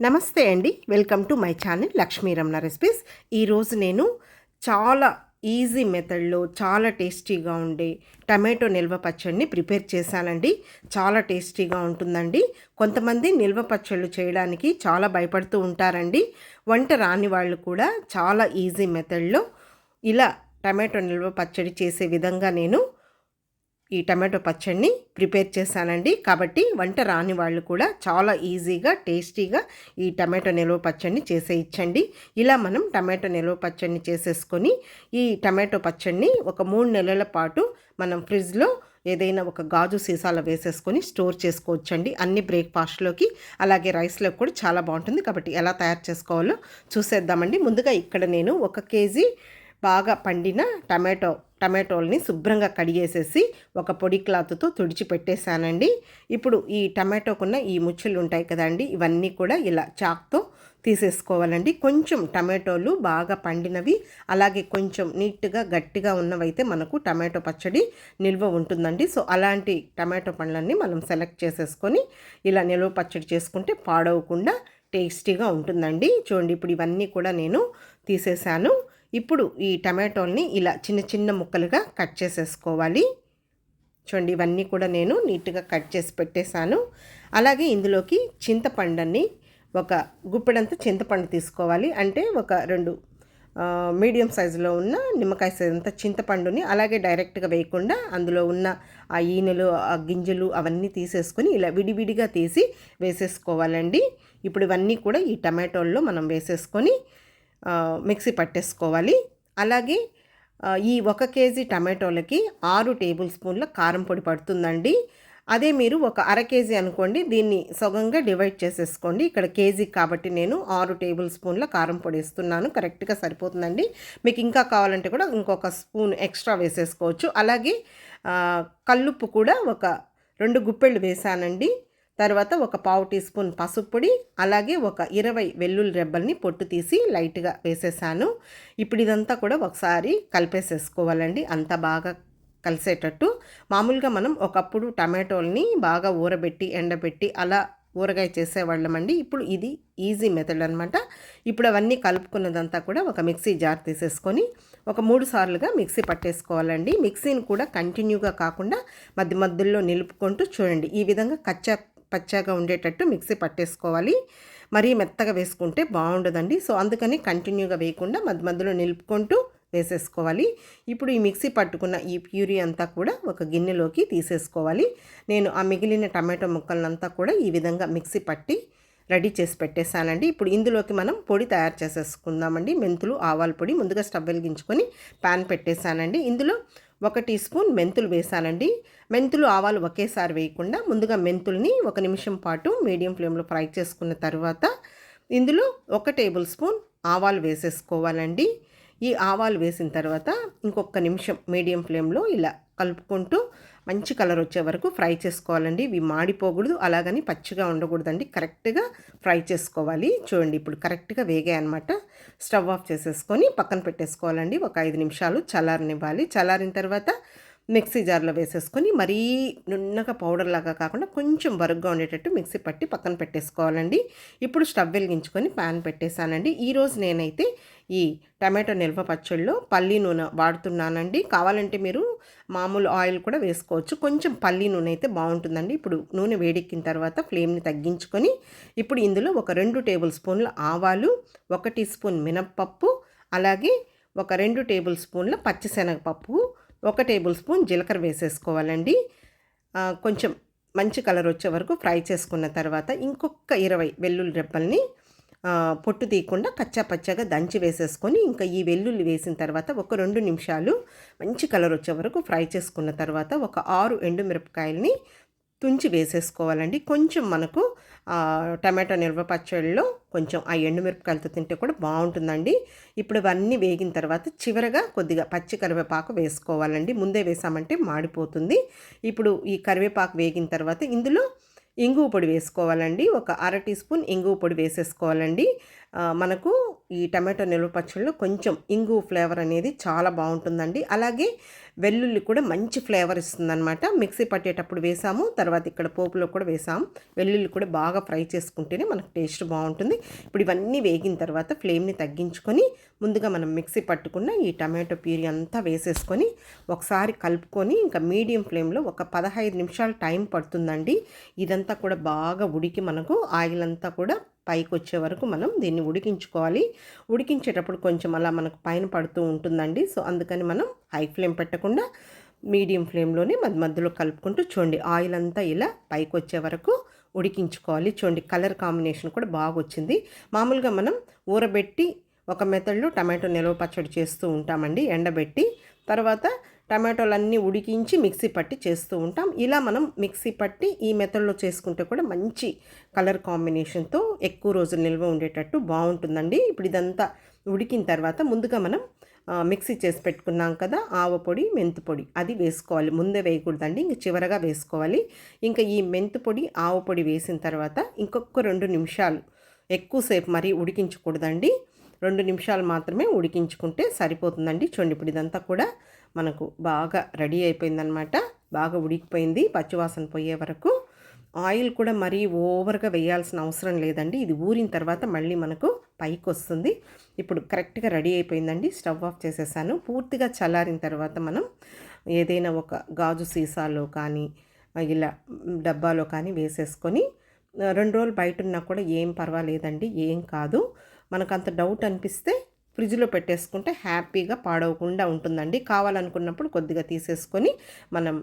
నమస్తే అండి. Welcome to my channel Lakshmi Ramana recipes. ఈరోజు నేను చాలా ఈజీ మెథడ్లో చాలా టేస్టీగా ఉండే టమాటో నిల్వ పచ్చడిని ప్రిపేర్ చేశానండి. చాలా టేస్టీగా ఉంటుందండి. కొంతమంది నిల్వ పచ్చళ్ళు చేయడానికి చాలా భయపడుతూ ఉంటారండి. వంట రాని వాళ్ళు కూడా చాలా ఈజీ మెథడ్లో ఇలా టమాటో నిల్వ పచ్చడి చేసే విధంగా నేను ఈ టమాటో పచ్చడిని ప్రిపేర్ చేశానండి. కాబట్టి వంట రాని వాళ్ళు కూడా చాలా ఈజీగా టేస్టీగా ఈ టమాటో నిల్వ పచ్చడిని చేసే ఇచ్చండి ఇలా మనం టమాటో నిల్వ పచ్చడిని చేసేసుకొని ఈ టమాటో పచ్చడిని ఒక మూడు నెలల పాటు మనం ఫ్రిడ్జ్లో ఏదైనా ఒక గాజు సీసాలో వేసేసుకొని స్టోర్ చేసుకోవచ్చండి. అన్ని బ్రేక్ఫాస్ట్లోకి అలాగే రైస్లో కూడా చాలా బాగుంటుంది. కాబట్టి ఎలా తయారు చేసుకోవాలో చూసేద్దామండి. ముందుగా ఇక్కడ నేను ఒక కేజీ బాగా పండిన టమాటో టమాటోల్ని శుభ్రంగా కడిగేసేసి ఒక పొడి క్లాత్తో తుడిచి పెట్టేశానండి ఇప్పుడు ఈ టమాటోకున్న ఈ ముచ్చులు ఉంటాయి కదండి ఇవన్నీ కూడా ఇలా చాక్తో తీసేసుకోవాలండి. కొంచెం టమాటోలు బాగా పండినవి అలాగే కొంచెం నీట్గా గట్టిగా ఉన్నవైతే మనకు టమాటో పచ్చడి నిల్వ ఉంటుందండి. సో అలాంటి టమాటో పండ్లన్నీ మనం సెలెక్ట్ చేసేసుకొని ఇలా నిల్వ పచ్చడి చేసుకుంటే పాడవకుండా టేస్టీగా ఉంటుందండి. చూడండి ఇప్పుడు ఇవన్నీ కూడా నేను తీసేసాను ఇప్పుడు ఈ టమాటోల్ని ఇలా చిన్న చిన్న ముక్కలుగా కట్ చేసేసుకోవాలి. చూడండి ఇవన్నీ కూడా నేను నీట్గా కట్ చేసి పెట్టేశాను. అలాగే ఇందులోకి చింతపండుని ఒక గుప్పెడంత చింతపండు తీసుకోవాలి. అంటే ఒక రెండు మీడియం సైజులో ఉన్న నిమ్మకాయ సైజ్ అంత చింతపండుని అలాగే డైరెక్ట్గా వేయకుండా అందులో ఉన్న ఆ ఈనెలు ఆ గింజలు అవన్నీ తీసేసుకొని ఇలా విడివిడిగా తీసి వేసేసుకోవాలండి. ఇప్పుడు ఇవన్నీ కూడా ఈ టమాటోల్లో మనం వేసేసుకొని మిక్సీ పట్టేసుకోవాలి. అలాగే ఈ ఒక కేజీ టమాటోలకి ఆరు టేబుల్ స్పూన్ల కారం పొడి పడుతుందండి. అదే మీరు ఒక అర కేజీ అనుకోండి దీన్ని సగంగా డివైడ్ చేసేసుకోండి. ఇక్కడ కేజీ కాబట్టి నేను ఆరు టేబుల్ స్పూన్ల కారం పొడి ఇస్తున్నాను కరెక్ట్గా సరిపోతుందండి. మీకు ఇంకా కావాలంటే కూడా ఇంకొక స్పూన్ ఎక్స్ట్రా వేసేసుకోవచ్చు. అలాగే కల్లుప్పు కూడా ఒక రెండు గుప్పెళ్ళు వేసానండి. తర్వాత ఒక పావు టీ స్పూన్ పసుపు పొడి అలాగే ఒక ఇరవై వెల్లుల్లి రెబ్బల్ని పొట్టు తీసి లైట్గా వేసేసాను. ఇప్పుడు ఇదంతా కూడా ఒకసారి కలిపేసేసుకోవాలండి. అంత బాగా కలిసేటట్టు. మామూలుగా మనం ఒకప్పుడు టమాటోల్ని బాగా ఊరబెట్టి ఎండబెట్టి అలా ఊరగాయ చేసేవాళ్ళమండి. ఇప్పుడు ఇది ఈజీ మెథడ్ అనమాట ఇప్పుడు అవన్నీ కలుపుకున్నదంతా కూడా ఒక మిక్సీ జార్ తీసేసుకొని ఒక మూడు సార్లుగా మిక్సీ పట్టేసుకోవాలండి. మిక్సీని కూడా కంటిన్యూగా కాకుండా మధ్య మధ్యలో నిలుపుకుంటూ చూడండి. ఈ విధంగా కచ్చా పచ్చాగా ఉండేటట్టు మిక్సీ పట్టేసుకోవాలి. మరీ మెత్తగా వేసుకుంటే బాగుండదండి. సో అందుకని కంటిన్యూగా వేయకుండా మధ్య మధ్యలో నిలుపుకుంటూ వేసేసుకోవాలి. ఇప్పుడు ఈ మిక్సీ పట్టుకున్న ఈ ప్యూరీ అంతా కూడా ఒక గిన్నెలోకి తీసేసుకోవాలి. నేను ఆ మిగిలిన టమాటో ముక్కలనంతా కూడా ఈ విధంగా మిక్సీ పట్టి రెడీ చేసి పెట్టేశానండి. ఇప్పుడు ఇందులోకి మనం పొడి తయారు చేసేసుకుందామండి. మెంతులు ఆవాల పొడి ముందుగా స్టవ్ వెలిగించుకొని ప్యాన్ పెట్టేశానండి. ఇందులో ఒక టీ స్పూన్ మెంతులు వేసానండి మెంతులు ఆవాలు ఒకేసారి వేయకుండా ముందుగా మెంతుల్ని ఒక నిమిషం పాటు మీడియం ఫ్లేమ్లో ఫ్రై చేసుకున్న తర్వాత ఇందులో ఒక టేబుల్ స్పూన్ ఆవాలు వేసేసుకోవాలండి. ఈ ఆవాలు వేసిన తర్వాత ఇంకొక నిమిషం మీడియం ఫ్లేమ్లో ఇలా కలుపుకుంటూ మంచి కలర్ వచ్చే వరకు ఫ్రై చేసుకోవాలండి. ఇవి మాడిపోకూడదు అలాగని పచ్చిగా ఉండకూడదండి. కరెక్ట్గా ఫ్రై చేసుకోవాలి. చూడండి ఇప్పుడు కరెక్ట్గా వేగాయి అనమాట స్టవ్ ఆఫ్ చేసేసుకొని పక్కన పెట్టేసుకోవాలండి. ఒక ఐదు నిమిషాలు చల్లారనివ్వాలి. చల్లారిన తర్వాత మిక్సీ జార్లో వేసేసుకొని మరీ నున్నగా పౌడర్ లాగా కాకుండా కొంచెం బరుగ్గా ఉండేటట్టు మిక్సీ పట్టి పక్కన పెట్టేసుకోవాలండి. ఇప్పుడు స్టవ్ వెలిగించుకొని ప్యాన్ పెట్టేశానండి. ఈరోజు నేనైతే ఈ టమాటో నిల్వ పచ్చళ్ళలో పల్లి నూనె వాడుతున్నానండి. కావాలంటే మీరు మామూలు ఆయిల్ కూడా వేసుకోవచ్చు. కొంచెం పల్లి నూనె అయితే బాగుంటుందండి. ఇప్పుడు నూనె వేడెక్కిన తర్వాత ఫ్లేమ్ని తగ్గించుకొని ఇప్పుడు ఇందులో ఒక రెండు టేబుల్ స్పూన్ల ఆవాలు ఒక టీ స్పూన్ మినప్పప్పు అలాగే ఒక రెండు టేబుల్ స్పూన్ల పచ్చిశనగపప్పు ఒక టేబుల్ స్పూన్ జీలకర్ర వేసేసుకోవాలండి. కొంచెం మంచి కలర్ వచ్చే వరకు ఫ్రై చేసుకున్న తర్వాత ఇంకొక ఇరవై వెల్లుల్లి రెప్పల్ని పొట్టు తీయకుండా కచ్చా పచ్చగా దంచి వేసేసుకొని ఇంకా ఈ వెల్లుల్లి వేసిన తర్వాత ఒక రెండు నిమిషాలు మంచి కలర్ వచ్చే వరకు ఫ్రై చేసుకున్న తర్వాత ఒక ఆరు ఎండుమిరపకాయలని తుంచి వేసేసుకోవాలండి. కొంచెం మనకు టమాటో నిల్వ పచ్చడిలో కొంచెం ఆ ఎండుమిరపకాయలతో తింటే కూడా బాగుంటుందండి. ఇప్పుడు ఇవన్నీ వేగిన తర్వాత చివరగా కొద్దిగా పచ్చి కరివేపాకు వేసుకోవాలండి. ముందే వేసామంటే మాడిపోతుంది. ఇప్పుడు ఈ కరివేపాకు వేగిన తర్వాత ఇందులో ఇంగువ పొడి వేసుకోవాలండి. ఒక అర టీ స్పూన్ ఇంగువ పొడి వేసేసుకోవాలండి. మనకు ఈ టమాటో నిల్వ పచ్చళ్ళు కొంచెం ఇంగు ఫ్లేవర్ అనేది చాలా బాగుంటుందండి. అలాగే వెల్లుల్లి కూడా మంచి ఫ్లేవర్ ఇస్తుందన్నమాట. మిక్సీ పట్టేటప్పుడు వేసాము తర్వాత ఇక్కడ పోపులో కూడా వేసాము వెల్లుల్లి కూడా బాగా ఫ్రై చేసుకుంటేనే మనకు టేస్ట్ బాగుంటుంది. ఇప్పుడు ఇవన్నీ వేగిన తర్వాత ఫ్లేమ్ని తగ్గించుకొని ముందుగా మనం మిక్సీ పట్టుకున్న ఈ టమాటో ప్యూరీ అంతా వేసేసుకొని ఒకసారి కలుపుకొని ఇంకా మీడియం ఫ్లేమ్లో ఒక పదహైదు నిమిషాలు టైం పడుతుందండి. ఇదంతా కూడా బాగా ఉడికి మనకు ఆయిల్ అంతా కూడా పైకి వచ్చే వరకు మనం దీన్ని ఉడికించుకోవాలి. ఉడికించేటప్పుడు కొంచెం అలా మనకు పైన పడుతూ ఉంటుందండి. సో అందుకని మనం హై ఫ్లేమ్ పెట్టకుండా మీడియం ఫ్లేమ్లోనే మధ్య మధ్యలో కలుపుకుంటూ చూడండి. ఆయిల్ అంతా ఇలా పైకి వచ్చే వరకు ఉడికించుకోవాలి. చూడండి కలర్ కాంబినేషన్ కూడా బాగా వచ్చింది మామూలుగా మనం ఊరబెట్టి ఒక మెథడ్లో టమాటో నిల్వ పచ్చడి చేస్తూ ఉంటామండి ఎండబెట్టి. తర్వాత టమాటోలన్నీ ఉడికించి మిక్సీ పట్టి చేస్తూ ఉంటాం. ఇలా మనం మిక్సీ పట్టి ఈ మెథడ్లో చేసుకుంటే కూడా మంచి కలర్ కాంబినేషన్తో ఎక్కువ రోజులు నిల్వ ఉండేటట్టు బాగుంటుందండి. ఇప్పుడు ఇదంతా ఉడికిన తర్వాత ముందుగా మనం మిక్సీ చేసి పెట్టుకున్నాం కదా ఆవ పొడి మెంతు పొడి అది వేసుకోవాలి. ముందే వేయకూడదండి ఇంక చివరగా వేసుకోవాలి. ఇంకా ఈ మెంతు పొడి ఆవ పొడి వేసిన తర్వాత ఇంకొక రెండు నిమిషాలు ఎక్కువసేపు మరీ ఉడికించకూడదండి. రెండు నిమిషాలు మాత్రమే ఉడికించుకుంటే సరిపోతుందండి. చూడండి ఇప్పుడు ఇదంతా కూడా మనకు బాగా రెడీ అయిపోయిందనమాట బాగా ఉడికిపోయింది. పచ్చివాసన పోయే వరకు ఆయిల్ కూడా మరీ ఓవర్గా వేయాల్సిన అవసరం లేదండి. ఇది ఊరిన తర్వాత మళ్ళీ మనకు పైకి వస్తుంది ఇప్పుడు కరెక్ట్గా రెడీ అయిపోయిందండి. స్టవ్ ఆఫ్ చేసేసాను. పూర్తిగా చల్లారిన తర్వాత మనం ఏదైనా ఒక గాజు సీసాలో కానీ ఇలా డబ్బాలో కానీ వేసేసుకొని రెండు రోజులు బయట ఉన్నా కూడా ఏం పర్వాలేదండి. ఏం కాదు. మనకు అంత డౌట్ అనిపిస్తే ఫ్రిడ్జ్లో పెట్టేసుకుంటే హ్యాపీగా పాడవకుండా ఉంటుందండి. కావాలనుకున్నప్పుడు కొద్దిగా తీసేసుకొని మనం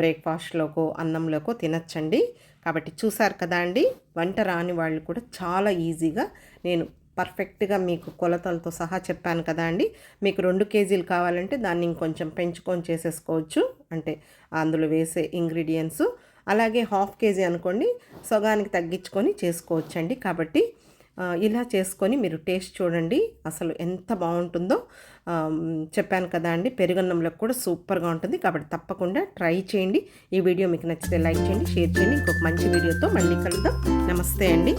బ్రేక్ఫాస్ట్లోకో అన్నంలోకో తినచ్చండి. కాబట్టి చూసారు కదా అండి వంట రాని వాళ్ళు కూడా చాలా ఈజీగా నేను పర్ఫెక్ట్గా మీకు కొలతలతో సహా చెప్పాను కదా అండి. మీకు రెండు కేజీలు కావాలంటే దాన్ని ఇంకొంచెం పెంచుకొని చేసేసుకోవచ్చు. అంటే అందులో వేసే ఇంగ్రీడియంట్స్. అలాగే హాఫ్ కేజీ అనుకోండి సగానికి తగ్గించుకొని చేసుకోవచ్చండి. కాబట్టి ఇలా చేసుకొని మీరు టేస్ట్ చూడండి. అసలు ఎంత బాగుంటుందో చెప్పాను కదా అండి. పెరుగన్నంలో కూడా సూపర్గా ఉంటుంది. కాబట్టి తప్పకుండా ట్రై చేయండి. ఈ వీడియో మీకు నచ్చితే లైక్ చేయండి షేర్ చేయండి. ఇంకొక మంచి వీడియోతో మళ్ళీ కలుద్దాం. నమస్తే అండి.